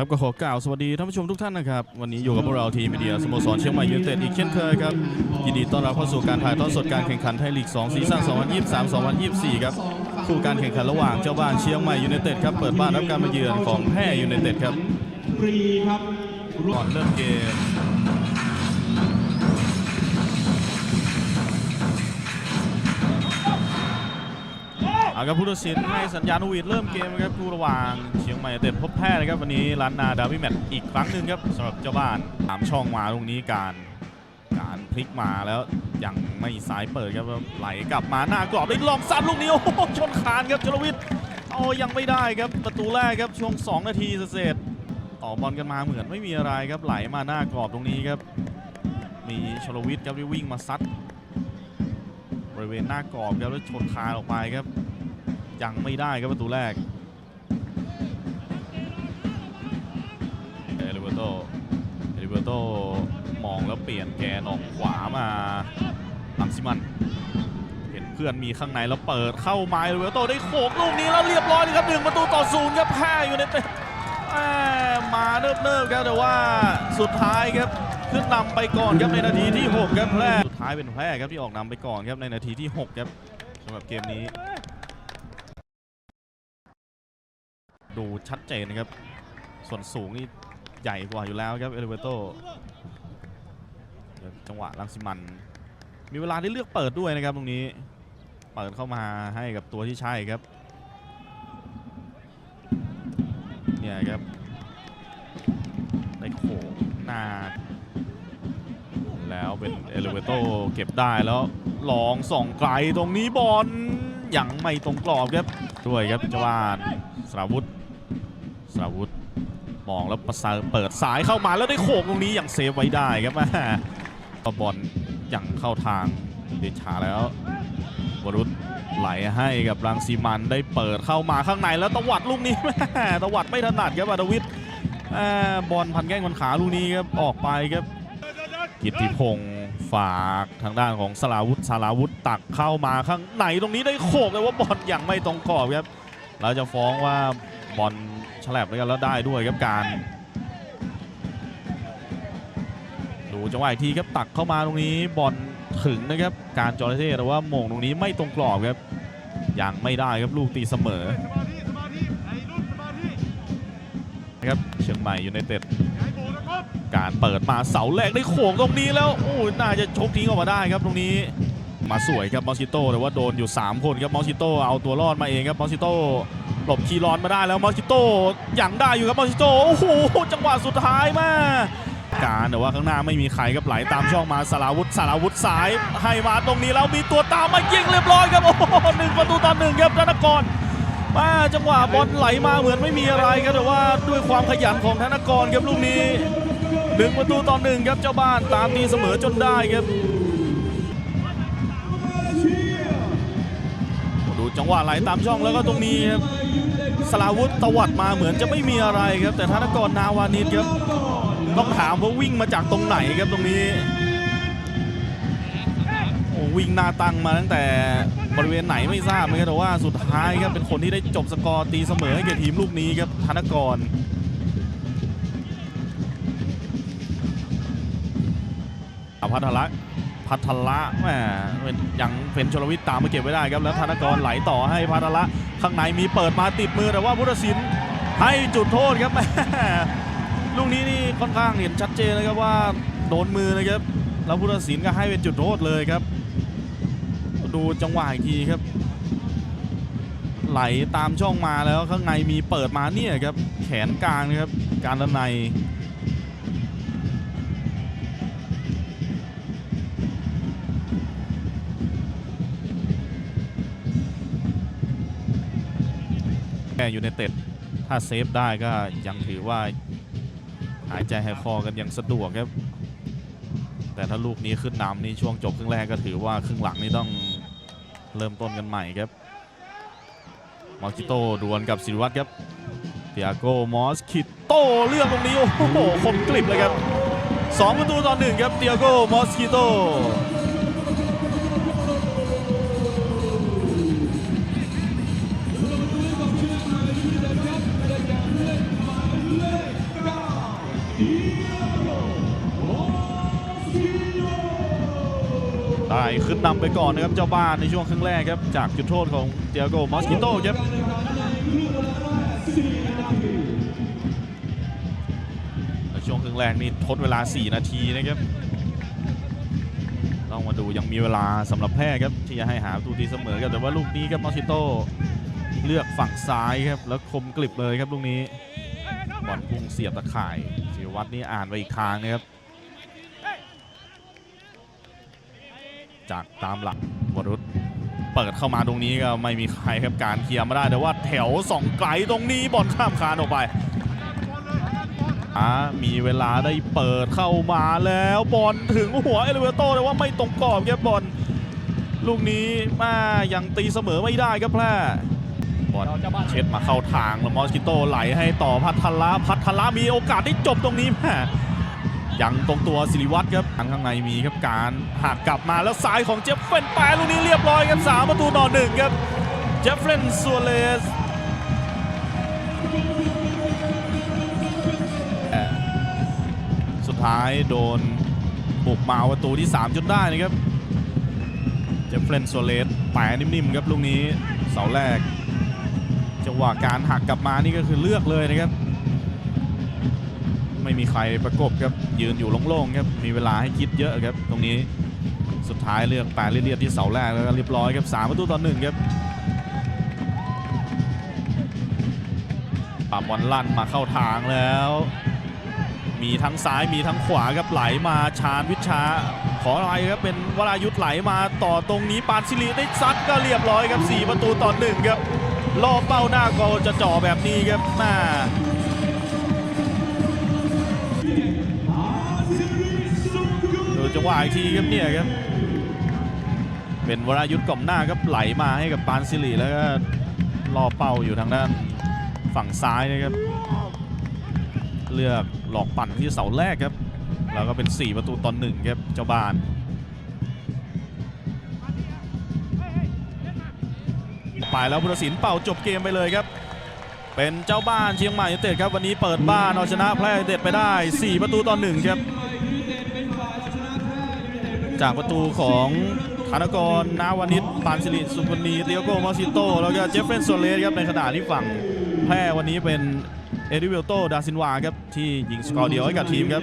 ครับก็ขอกล่าวสวัสดีท่านผู้ชมทุกท่านนะครับ วันนี้อยู่กับพวกเราทีมมีเดียสโมสรเชียงใหม่ยูเนเต็ดอีกเช่นเคยครับ ยินดีต้อนรับเข้าสู่การถ่ายทอดสดการแข่งขันไทยลีก 2 ซีซั่น 2023-2024 ครับคู่การแข่งขันระหว่างเจ้าบ้านเชียงใหม่ยูเนเต็ดครับเปิดบ้านรับการมาเยือนของแพร่ยูเนเต็ดครับฟรีครับก่อนเริ่มเกม เอาครับผู้ตัดสินให้สัญญาณวีดเริ่มเกมนะครับคู่ระหว่างเชียงใหม่เต็ดพบแพ้นะครับวันนี้ล้านนาดาวิแมตอีกครั้งหนึ่งครับสำหรับเจ้าบ้านตามช่องมาตรงนี้การ การพลิกมาแล้วยังไม่สายเปิดครับไหลกลับมาหน้ากรอบได้ลองซัดลูกนี้โอ้โหชนคานครับจรวิทย์โอ้ยังไม่ได้ครับประตูแรกครับช่วง 2 นาทีเศษต่อบอลกันมาเหมือนไม่มีอะไรครับไหลมาหน้ากรอบตรงนี้ครับ มีชลวิทย์ครับที่วิ่งมาซัดบริเวณหน้ากรอบครับแล้วชนคานออกไปครับ ยังไม่ได้ครับประตูแรกเอลิเบโตเอลิเบโตมองแล้วเปลี่ยนแกนออกขวามาลังซิมัน เห็นเพื่อนมีข้างในแล้วเปิดเข้ามาเอลิเบโตได้โขกลูกนี้แล้วเรียบร้อยเลยครับหนึ่งประตูต่อศูนย์ครับแพ้อยู่ในเตะแม่มาเนิบๆครับแต่ว่าสุดท้ายครับขึ้นนำไปก่อนครับในนาทีที่ 6 ครับแพร่สุดท้ายเป็นแพร่ครับที่ออกนำไปก่อนครับในนาทีที่ 6 ครับสำหรับเกมนี้ ดูชัดเจนนะครับ ส่วนสูงนี่ใหญ่กว่าอยู่แล้วครับเอลิเวโตจังหวะลังสิมัน มีเวลาได้เลือกเปิดด้วยนะครับตรงนี้ เปิดเข้ามาให้กับตัวที่ใช่ครับ เนี่ยครับได้โขหน้าแล้วเป็นเอลิเวโตเก็บได้แล้วลองส่องไกลตรงนี้บอลยังไม่ตรงกรอบครับด้วยครับจาวานสราวุธ สราวุธมองแล้วประสาเปิดสายเข้ามาแล้วได้โขกตรงนี้อย่างเซฟไว้ได้ครับแม่บอลยังเข้าทางเดชาแล้ววรุษไหลให้กับรังสีมันได้เปิดเข้ามาข้างในแล้วตวัดลูกนี้แม่ตวัดไม่ถนัดครับอัตวิทย์บอลพันแก้งพันขาลูกนี้ครับออกไปครับกิติพงศ์ฝากทางด้านของสลาวุธสลาวุธตักเข้ามาข้างในตรงนี้ได้โขกเลยว่าบอลยังไม่ตรงกรอบครับเราจะฟ้องว่าบอล ฉลับด้วยกันแล้วได้ด้วยครับการ ดูจังหวะอีกทีครับตักเข้ามาตรงนี้บอลถึงนะครับ การจอร์เท่แต่ว่าโมงตรงนี้ไม่ตรงกรอบครับ ยังไม่ได้ครับลูกตีเสมอนะครับเชียงใหม่ยูไนเต็ดการเปิดมาเสาแรกได้โขงตรงนี้แล้วโอ้ยน่าจะชกทิ้งออกมาได้ครับตรงนี้มาสวยครับมอสซิโต้แต่ว่าโดนอยู่ 3 คนครับมอสซิโต้เอาตัวรอดมาเองครับมอสซิโต้ หลบคีรอนมาได้แล้วมอสซิโต้ยังได้อยู่ครับมอสซิโต้โอ้โหจังหวะสุดท้ายมากการแต่ว่าข้างหน้าไม่มีใครครับไหลตามช่องมาสาราวุธสาราวุธสายให้มาตรงนี้แล้วมีตัวตามมายิงเรียบร้อยครับโอ้โหหนึ่งประตูต่อหนึ่งครับธนกรมาจังหวะบอลไหลมาเหมือนไม่มีอะไรครับแต่ว่าด้วยความขยันของธนกรครับลูกนี้หนึ่งประตูต่อหนึ่งครับเจ้าบ้านตามตีเสมอจนได้ครับดูจังหวะไหลตามช่องแล้วก็ตรงนี้ครับ สลาวุธตวัดมาเหมือนจะไม่มีอะไรครับ แต่ธนกรนาวานิชครับต้องถามว่าวิ่งมาจากตรงไหนครับตรงนี้โอ้วิ่งหน้าตั้งมาตั้งแต่บริเวณไหนไม่ทราบเหมือนกันแต่ว่าสุดท้ายครับเป็นคนที่ได้จบสกอร์ตีเสมอให้แก่ทีมลูกนี้ครับธนกรพัทละ พัทละแหมเป็นยังเป็นชลวิทย์ตามมาเก็บไว้ได้ครับ แล้วธนกรไหลต่อให้พัทละข้างในมีเปิดมาติดมือแต่ว่าพุทธศิลป์ให้จุดโทษครับแหมลูกนี้นี่ค่อนข้างเห็นชัดเจนนะครับว่าโดนมือนะครับแล้วพุทธศิลป์ก็ให้เป็นจุดโทษเลยครับ ดูจังหวะอีกทีครับ ไหลตามช่องมาแล้วข้างในมีเปิดมาเนี่ยครับแขนกลางนะครับการด้านใน แม่ยูไนเต็ดถ้าเซฟได้ก็ยังถือว่าหายใจหายคอกันย่างสะดวกครับ แต่ถ้าลูกนี้ขึ้นนำนี่ช่วงจบครึ่งแรกก็ถือว่าครึ่งหลังนี่ต้องเริ่มต้นกันใหม่ครับมอสคิโตดวลกับศิริวัตรครับเตียโกมอสคิโตเลือกตรงนี้ โอ้โหคมกริบเลยครับสองประตูต่อหนึ่งครับเตียโกมอสคิโต ยขึ้นนำไปก่อนนะครับเจ้าบ้านในช่วงครึ่งแรกครับ จากจุดโทษของเตียโกมอสกิโต้ครับและช่วงครึ่งแรกนี่ทดเวลา 4 นาทีนะครับต้องมาดูยังมีเวลาสำหรับแพทย์ครับที่จะให้หาประตูตีเสมอกันแต่ว่าลูกนี้ครับมอสกิโต้เลือกฝั่งซ้ายครับแล้วคมกลิบเลยครับลูกนี้บอลพุ่งเสียบตะข่ายศิริวัตรนี่อ่านไปอีกทางนะครับ จากตามหลักวรุษเปิดเข้ามาตรงนี้ก็ไม่มีใครครับการเคลียร์ไมาได้แต่ว่าแถวสองไกลตรงนี้บอลข้ามคานออกไปอ่ามีเวลาได้เปิดเข้ามาแล้วบอลถึงหัวเอลเวโตแต่ว่าไม่ตรงกรอบครับบอลลูกนี้มายังตีเสมอไม่ได้ครับแพร่บอลเช็ดมาเข้าทางแล้วมอสกิโตไหลให้ต่อพัทละพัทละมีโอกาสได้จบตรงนี้แม่ ยังตรงตัวสิริวัตรครับทางข้างในมีครับการหักกลับมาแล้วซ้ายของเจฟเฟนแปลูกนี้เรียบร้อยครับสามประตูต่อหนึ่งครับเจฟเฟนซัวเลสสุดท้ายโดนบุกมาประตูที่ 3 จนได้นะครับ เจฟเฟนซัวเลสแปรนิ่มๆครับลูกนี้เสาแรกจังหวะการหักกลับมานี่ก็คือเลือกเลยนะครับ ไม่มีใครประกบครับยืนอยู่โล่งๆครับมีเวลาให้คิดเยอะครับตรงนี้สุดท้ายเลือกแปรเรียบๆที่เสาแรกแล้วก็เรียบร้อยครับสามประตูต่อหนึ่งครับปับบอลลั่นมาเข้าทางแล้ว มีทั้งซ้ายมีทั้งขวาครับไหลมาชาญวิชา ขออะไรครับเป็นวรายุทธ์ไหลมาต่อตรงนี้ปานซิริได้ซัดก็เรียบร้อยครับสี่ประตูต่อหนึ่งครับล่อเป้าหน้าก็จะจ่อแบบนี้ครับแม่ ดจังหวะอีกทีครับเนี่ยครับ เป็นวรายุทธ์กล่อมหน้าครับไหลมาให้กับปานซิริแล้วก็ล่อเป้าอยู่ทางด้านฝั่งซ้ายนะครับ เลือกหลอกปั่นที่เสาแรกครับ แล้วก็เป็น 4 ประตูต่อหนึ่งครับเจ้าบ้านไปแล้วพุทธศิลป์เป่าจบเกมไปเลยครับ เป็นเจ้าบ้านเชียงใหม่ยูเต็ดครับ วันนี้เปิดบ้านเอาชนะแพร่ยูเต็ดไปได้ 4 ประตูต่อหนึ่งครับ จากประตูของธนกรนาวานิชปานสิริสุพนีเตียโกมอซิโต แล้วก็เจฟเฟนโซเลสครับในขณะที่ฝั่งแพ้วันนี้เป็นเอริเวลโต ดาซินวาครับที่ยิงสกอร์เดียวให้กับทีมครับ